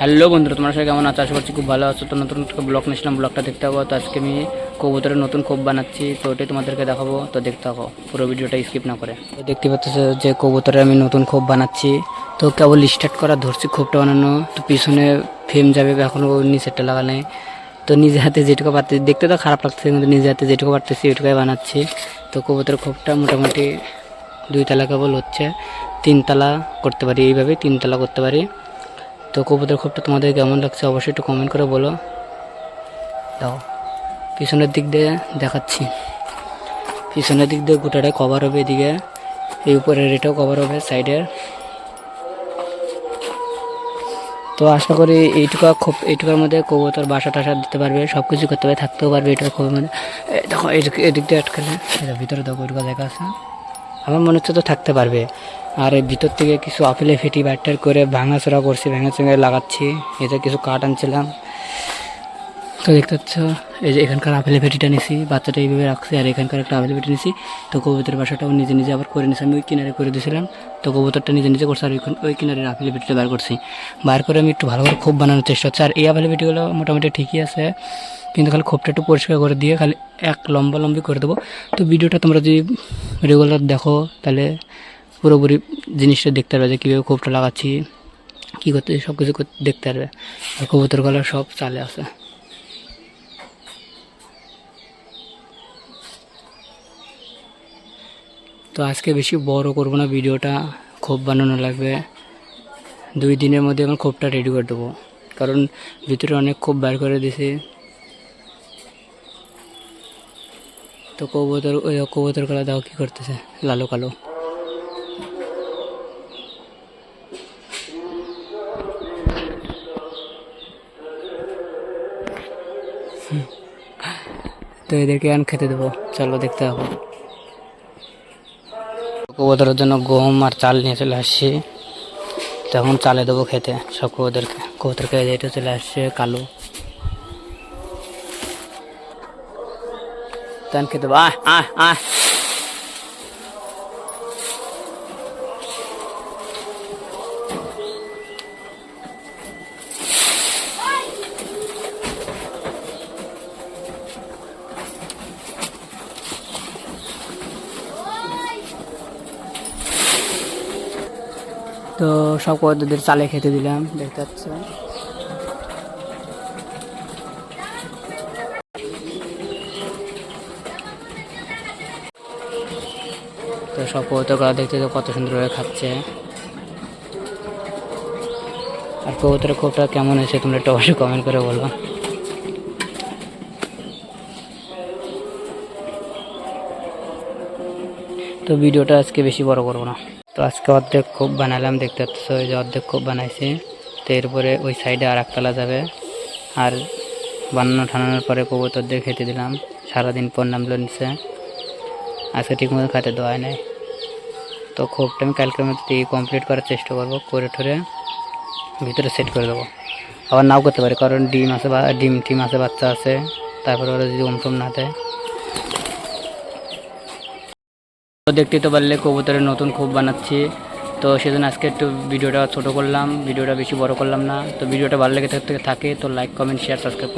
Hello বন্ধুরা, তোমার সাথে কেমন আছো? আশা করছি খুব ভালো আছো। তো নতুন একটা ব্লগ নিয়েছিলাম ব্লগটা দেখতে পাবো তো আজকে আমি কবুতরের নতুন খোপ বানাচ্ছি, তো ওটাই তোমাদেরকে দেখাবো। তো দেখতে থাকো, পুরো ভিডিওটা স্কিপ না করে। দেখতে পাচ্ছ যে কবুতরের আমি নতুন খোপ বানাচ্ছি। তো কেবল স্টার্ট করা, ধরছি খোপটা বানানো। তো পিছনে ফ্রেম যাবে এখনও নিচেরটা লাগা নেই। তো নিজে হাতে যেটুকু পারতেছি, দেখতে তো খারাপ লাগছে কিন্তু নিজে হাতে যেটুকু পারতেছি, ওইটুকুই বানাচ্ছি। তো কবুতরের খোপটা মোটামুটি দুই তালা কেবল হচ্ছে, তিনতলা করতে পারি এইভাবে তিনতলা করতে পারি। তো কবুতর খোপটা তোমাদের কেমন লাগছে অবশ্যই একটু কমেন্ট করে বলো। দাও। পিছনের দিক দিয়ে দেখাচ্ছি। পিছনের দিক দিয়ে গোটাটা কভার হবে এদিকে। এই উপরের এটাও কভার হবে সাইডের তো আশা করি এইটুকু খুব এইটুকার মধ্যে কবুতর বাসা টাসা দিতে পারবে সব কিছু করতে পারবে, থাকতেও পারবে এটা খুবই এই দেখো এদিক দিয়ে আটকালে। ভিতরে দেখো, ওইটুকু জায়গা আছে আমার মনে হচ্ছে তো থাকতে পারবে। আর ভিতর থেকে কিছু আপেলে ফেটি ব্যাটার করে ভাঙাচোরা করছি, ভাঙাচোরা লাগাচ্ছি। এতে কিছু কাঠ আনছিলাম। তো দেখতে পাচ্ছ, এই যে এখানকার আপেলে ফেটিটা নিছি, বাচ্চাটা এইভাবে রাখছি, আর এখানকার একটা আপেলে ফেটি নিছি। তো কবুতরের বাসাটাও নিজে নিজে আবার করে নিছি, আমি ওই কিনারে করে দিয়েছিলাম তো কবুতরটা নিজে নিজে করছে, আর ওইখান ওই কিনারে আপেলে ফেটিটা বার করছি। বার করে আমি একটু ভালো করে খোপ বানানোর চেষ্টা হচ্ছে আর এই আপেলে ফেটিগুলো মোটামুটি ঠিকই আছে, কিন্তু খালি খোপটা একটু পরিষ্কার করে দিয়ে খালি এক লম্বা লম্বি করে দেবো। তো ভিডিওটা তোমরা যদি রেগুলার দেখো, তাহলে পুরোপুরি জিনিসটা দেখতে পারবে যে কীভাবে খোপটা লাগাচ্ছি, কী করতে সব কিছু দেখতে পারবে। আর কবুতর গলা সব চালে আছে। তো আজকে বেশি বড় করব না, ভিডিওটা খোপ বানানো লাগবে। দুই দিনের মধ্যে আমার খোপটা রেডি করে দেবো। কারণ ভিতরে অনেক খোপ বার করে দিছি তো কবুতর ওই কবুতর কালা দাও কি করতেছে লালো কালো তো এদেরকে আন খেতে দেবো চলো দেখতে হবে কবুতরের জন্য গম আর চাল নিয়ে চলে আসছি তখন চালে দেবো খেতে সব কবুতরকে কবুতরকে এটা চলে আসছে কালো তান খেতে আয় আয় আয় তো সব কবুতরদের চালে খেতে দিলাম দেখতে পাচ্ছ তো সব কবুতরগুলো দেখতে তো কত সুন্দরভাবে খাচ্ছে। আর কবুতরের খোপটা কেমন হয়েছে তোমরা একটু অবশ্যই কমেন্ট করে বলো তো ভিডিওটা আজকে বেশি বড় করব না। তো আজকে অর্ধেক খোপ বানালাম, দেখতে পাচ্ছ ওই যে অর্ধেক খোপ বানাইছি। তো এরপরে ওই সাইডে আর একতলা যাবে। আর বানানো ঠানানোর পরে কবুতরদের খেতে দিলাম। সারাদিন পর নামলো নিচে আজকে ঠিকমতো খাতে দেওয়া নাই। তো খোপটা আমি কালকের মধ্যে কমপ্লিট করার চেষ্টা করব, করে ঠরে ভিতরে সেট করে দেবো। আবার নাও করতে পারি, কারণ ডিম আছে বা ডিম টিম আছে, বাচ্চা আছে, তারপরে ওরা যদি ওমটম না দেয়। তো দেখতে তো পারলে কবুতরের নতুন খোপ বানাচ্ছি। তো সেজন্য আজকে একটু ভিডিওটা ছোটো করলাম, ভিডিওটা বেশি বড় করলাম না। তো ভিডিওটা ভালো লেগে থাকতে থাকে, তো লাইক কমেন্ট শেয়ার সাবস্ক্রাইব করে